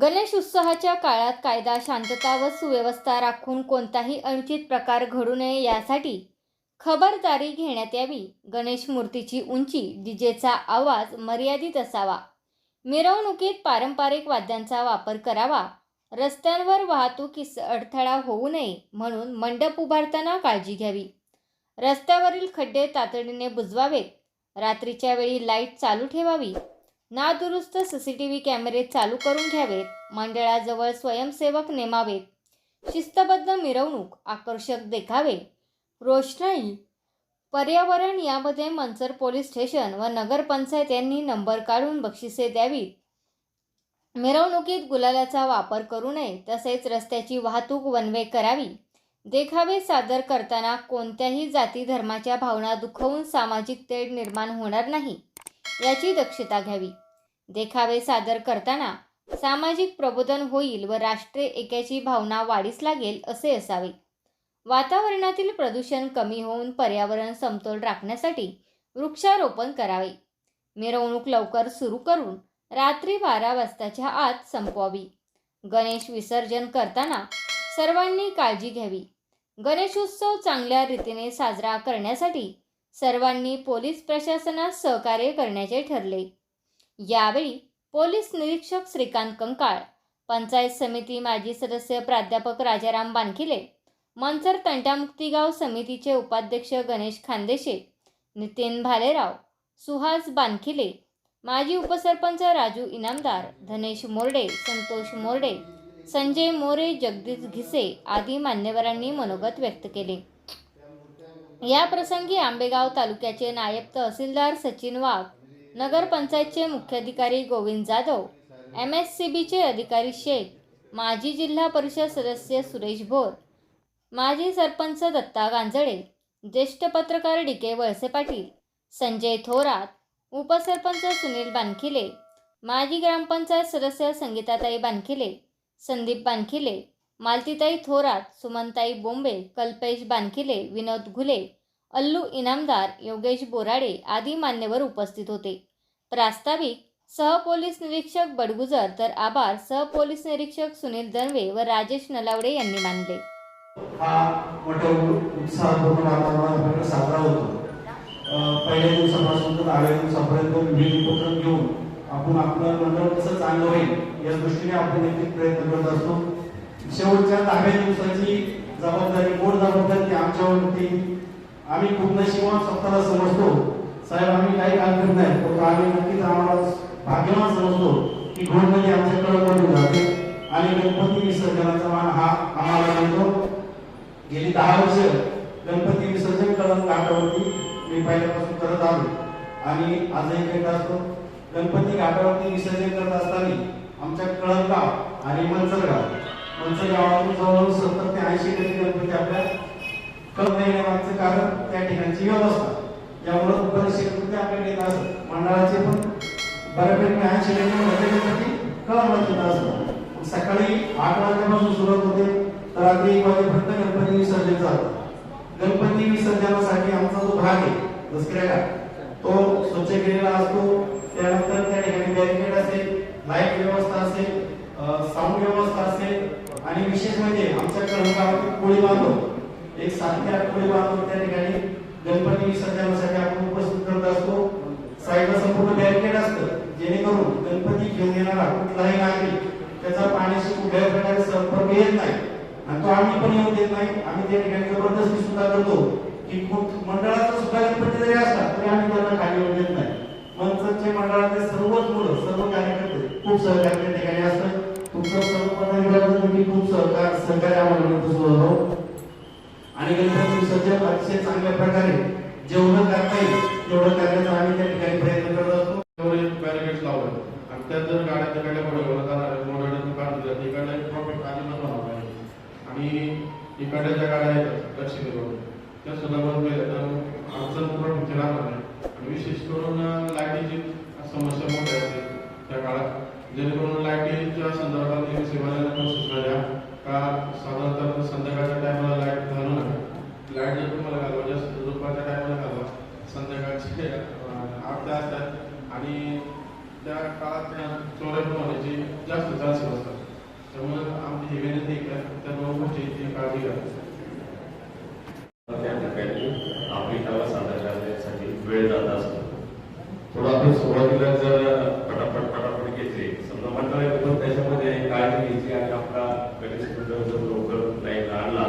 गणेश उत्सवाच्या काळात कायदा शांतता व सुव्यवस्था राखून कोणताही अनुचित प्रकार घडू नये यासाठी खबरदारी घेण्यात यावी. गणेश मूर्तीची उंची डीजेचा आवाज मर्यादित असावा. मिरवणुकीत पारंपरिक वाद्यांचा वापर करावा. रस्त्यांवर वाहतुकीस अडथळा होऊ नये म्हणून मंडप उभारताना काळजी घ्यावी. रस्त्यावरील खड्डे तातडीने बुजवावेत. रात्रीच्या वेळी लाइट चालू ठेवावी. नादुरुस्त सी सी टी व्ही कॅमेरे चालू करून घ्यावेत. मंडळाजवळ स्वयंसेवक नेमावेत. शिस्तबद्ध मिरवणूक आकर्षक देखावे. रोषणाई. पर्यावरण यामध्ये मंचर पोलीस स्टेशन व नगरपंचायत यांनी नंबर काढून बक्षिसे द्यावीत. मिरवणुकीत गुलालाचा वापर करू नये तसेच रस्त्याची वाहतूक वनवे करावी. देखावे सादर करताना कोणत्याही जाती धर्माच्या भावना दुखवून सामाजिक तेढ निर्माण होणार नाही याची दक्षता घ्यावी. देखावे सादर करताना सामाजिक प्रबोधन होईल व राष्ट्रीय एकाची भावना वाढीस लागेल असे असावे. वातावरणातील प्रदूषण कमी होऊन पर्यावरण समतोल राखण्यासाठी वृक्षारोपण करावे. मिरवणूक लवकर सुरू करून रात्री बारा वाजताच्या आत संपवावी. गणेश विसर्जन करताना सर्वांनी काळजी घ्यावी. गणेशोत्सव चांगल्या रीतीने साजरा करण्यासाठी सर्वांनी पोलीस प्रशासनास सहकार्य करण्याचे ठरले. यावेळी पोलीस निरीक्षक श्रीकांत कंकाळ पंचायत समिती माजी सदस्य प्राध्यापक राजाराम बानखिले मंचर तंटामुक्तीगाव समितीचे उपाध्यक्ष गणेश खानदेशे नितीन भालेराव सुहास बानखिले माजी उपसरपंच राजू इनामदार धनेश मोरडे संतोष मोरडे संजय मोरे जगदीश घिसे आदी मान्यवरांनी मनोगत व्यक्त केले. या प्रसंगी आंबेगाव तालुक्याचे नायब तहसीलदार सचिन वाघ नगरपंचायतचे मुख्याधिकारी Govind Jadhav M S C बीचे अधिकारी शेख माजी जिल्हा परिषद सदस्य सुरेश भोर माजी सरपंच दत्ता गांजळे ज्येष्ठ पत्रकार डी के वळसे पाटील संजय थोरात उपसरपंच सुनील बानखिले माजी ग्रामपंचायत सदस्य संगीताताई बानखिले संदीप बानखिले मालतीताई थोरात सुमनताई बोंबे कल्पेश बानखिले विनोद घुले अल्लू इनामदार योगेश बोराडे आदी मान्यवर उपस्थित होते. प्रास्ताविक सहपोलीस निरीक्षक बडगुजर तर आभार सहपोलीस निरीक्षक सुनील दनवे व राजेश नलावडे यांनी मानले. हा मोठ्या उत्साहपूर्ण वातावरण आपल्याकडे साजरा होतो. पहिल्या दिवसापासून तर आठव्या दिवसापर्यंत विविध उपक्रम घेऊन आपण आपलं मंडळ कसं चांगलं होईल या दृष्टीने आपण नेहमी प्रयत्न करत असतो. शेवटच्या दहाव्या दिवसाची जबाबदारी मोठ जबाबदारी ती आमच्यावर होती आम्ही खूप नशिबान स्वतःला समजतो. साहेब आम्ही काही काम करत नाही. पण आम्ही नक्कीच आम्हाला भाग्यवान समजतो की घोडमध्ये म्हणजे आमच्याकडे मधून जाते आणि गणपती विसर्जनाचा मान हा आम्हाला मिळतो. गेली दहा वर्ष गणपती विसर्जन कळण घाटावरती मी पहिल्यापासून करत आलो. आणि आजही करत असतो. गणपती घाटावरती विसर्जन करत असताना आमच्या कळणगाव आणि मंचरगाव मंचरगावातून जवळजवळ सत्तर ते ऐंशी टक्के गणपती आपल्या कळण येण्यामागचं कारण त्या ठिकाणची व्यवस्था. यामुळं बरेचसे गणपती आपल्याकडे येत असत. मंडळाचे पण बऱ्यापैकी ऐंशी टक्के गणपती येत असतात सकाळी आठ वाजल्यापासून सुरुवात होते तर रात्री एक वाजेपर्यंत गणपती विसर्जन चालतं गणपती विसर्जनासाठी आमचा जो भाग आहे दसऱ्याला तो स्वच्छ केलेला असतो. त्यानंतर त्या ठिकाणी बॅरिकेड असेल लाइट व्यवस्था असेल साऊंड व्यवस्था असेल आणि विशेष म्हणजे आमच्या गावातील कोळी बांधव एक सात ते आठ कोळी बांधव त्या ठिकाणी गणपती विसर्जनासाठी आपण उपस्थित करत असतो. साईडला संपूर्ण बॅरिकेड असतं. जेणेकरून गणपती घेऊन येणारा कुठलाही नागरिक त्याचा पाण्याशी कुठल्याही प्रकारे संपर्क येत नाही. आणि तो आम्ही पण येऊ देत नाही. आम्ही त्या ठिकाणी जबरदस्ती सुद्धा करतो की मंडळाचा सुद्धा गणपती जरी असला तरी आम्ही त्यांना खाली येऊ देत नाही. मंचरचे मंडळातले सर्वच मुलं सर्व कार्यकर्ते खूप सहकार्य त्या ठिकाणी असतात. तुमचं सर्व पदाधिकाऱ्यांचं खूप सहकार सहकार्य आम्हाला मिळतो आणि गणपती विसर्जन अतिशय चांगल्या प्रकारे जेवढं करता येईल तेवढं करण्याचा आम्ही त्या ठिकाणी प्रयत्न करत असतो. आणि त्यात जर गाड्या तिकडल्या पुढे जाणार मोठ्या दुकान तिकडल्या एक प्रॉफिट आधी पाहिजे आणि इकडल्या ज्या गाड्या आहेत दक्षिणेकडून त्या सुद्धा बंद केल्या तर आमचं प्रॉफिट राहणार नाही आणि विशेष करून लाईटीची समस्या मोठी असते त्या काळात. जेणेकरून लाईटीच्या संदर्भात सेवा सूचना द्या का साधारणतः संध्याकाळच्या टायमाला लाइट घालू नका लाइट जर तुम्हाला घालवा जास्त दुपारच्या टायमाला घालवा संध्याकाळचे आठ तास असतात आणि त्या काळात चोऱ्या पण होण्याचे जास्त चान्सेस असतात. त्यामुळे आमची ही विनंती आहे. त्या दोन गोष्टीची काळजी घ्या. त्या ठिकाणी आपली कला सादर करण्यासाठी वेळ जात असतो. थोडं आपण सुरुवातीला जर पटापट पटापट घेतली समजा मंडळ पण त्याच्यामध्ये काळजी घ्यायची आणि आपला गणेश मंडळ जर लवकर नाही आणला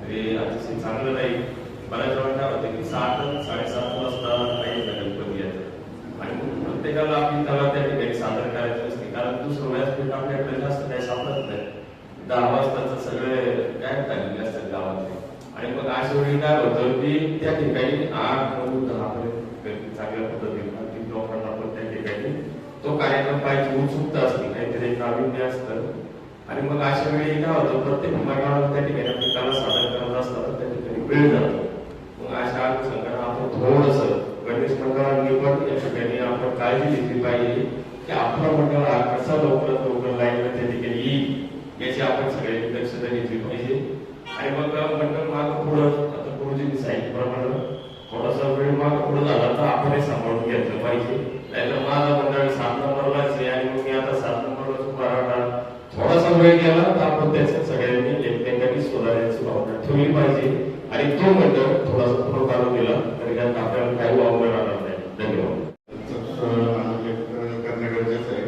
तरी अतिशय चांगलं नाही. बऱ्याच वेळा काय होतं की सात साडेसात वाजता नाही गणपती येतात आणि मग प्रत्येकाला आपली कला त्या ठिकाणी सादर करायची असते. कारण दुसरं व्यासपीठ आपल्याकडे जास्त काही सापडत नाही. दहा वाजताचं सगळे काय चाललेले असतात गावातले. आणि मग अशा वेळी काय होतं की त्या ठिकाणी आठ नऊ दहा पर्यंत चांगल्या पद्धतीने अगदी लोकांना पण त्या ठिकाणी तो कार्यक्रम पाहिजे उत्सुकता असते. काहीतरी नाविन्य असतं. आणि मग अशा वेळी काय होतं प्रत्येक मंडळाला त्या ठिकाणी पिकाला सादर करत असतात त्या ठिकाणी वेळ जातो. मग अशा अनुषंगाने आपण थोडस गणेश मंडळांनी पण या ठिकाणी आपण काळजी घेतली पाहिजे की आपला मंडळ हा कसा लवकरात लवकर लाईनला त्या ठिकाणी येईल याची आपण सगळ्यांनी दक्षता घेतली पाहिजे. आणि मग मंडळ मागं पुढं आता गुरुजींनी सांगितल्याप्रमाणे थोडासा वेळ मागं पुढं झाला तर आपण हे सांभाळून घेतलं पाहिजे. नाहीतर माझा वेळ गेला तर आपण त्याच्यात सगळ्यांनी एकमेकांनी सुधारण्याची भावना ठेवली पाहिजे. आणि तो मंडळ थोडासा पुढं काढून दिला तरी त्यात आपल्याला काही वावलं राहणार नाही. धन्यवाद. करणे गरजेचं आहे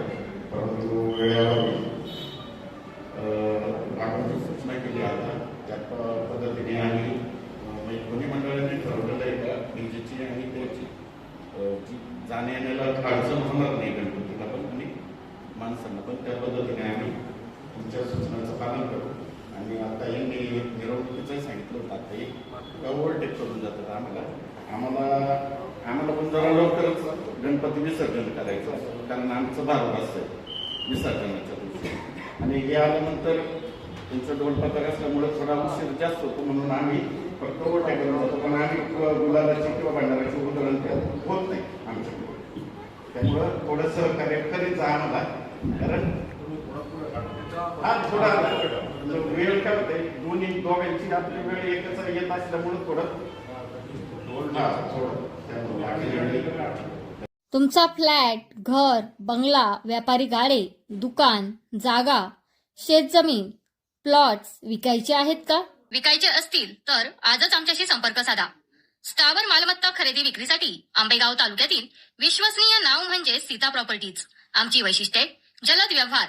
परंतु वेळेअभावी आपण सूचना केली आता त्या पद्धतीने आणि म्हणजे दोन्ही मंडळांनी ठरवलेलं आहे का डीजेची आणि त्याची जाण्या येण्याला अडचण होणार नाही गणपतीला पण आणि माणसांना पण त्या पद्धतीने आम्ही तुमच्या सूचनांचं पालन करू. आणि आता यांनी मिरवणुकीचंही सांगितलं होतं. आता एक ओव्हरटेक करून जातात आम्हाला. आम्हाला आम्हाला पण जरा लवकरच गणपती विसर्जन करायचं असतं कारण आमचं भारत असतं विसर्जनाच्या दिवशी. आणि हे आल्यानंतर त्यांचं डोल असल्यामुळे थोडा उशीर जास्त होतो म्हणून आम्ही फक्त ओव्हरटेक करून जातो. पण आम्ही गुलाबाची किंवा भांडाराची उदाहरण त्यात होत नाही आमच्याकडे. त्यामुळं थोडं सहकार्य करीत आम्हाला. कारण हा थोडा वेळ काय होते दोन्ही दोघांची आपली वेळ एकच येत असल्यामुळे थोडं. थोडं. त्यामुळे बाकी वेळ तुमचा फ्लॅट घर बंगला व्यापारी गाडे दुकान जागा शेतजमीन प्लॉट्स विकायचे आहेत का? विकायचे असतील तर आजच आमच्याशी संपर्क साधा. स्थावर मालमत्ता खरेदी विक्रीसाठी आंबेगाव तालुक्यातील विश्वसनीय नाव म्हणजे सीता प्रॉपर्टीज. आमची वैशिष्ट्ये जलद व्यवहार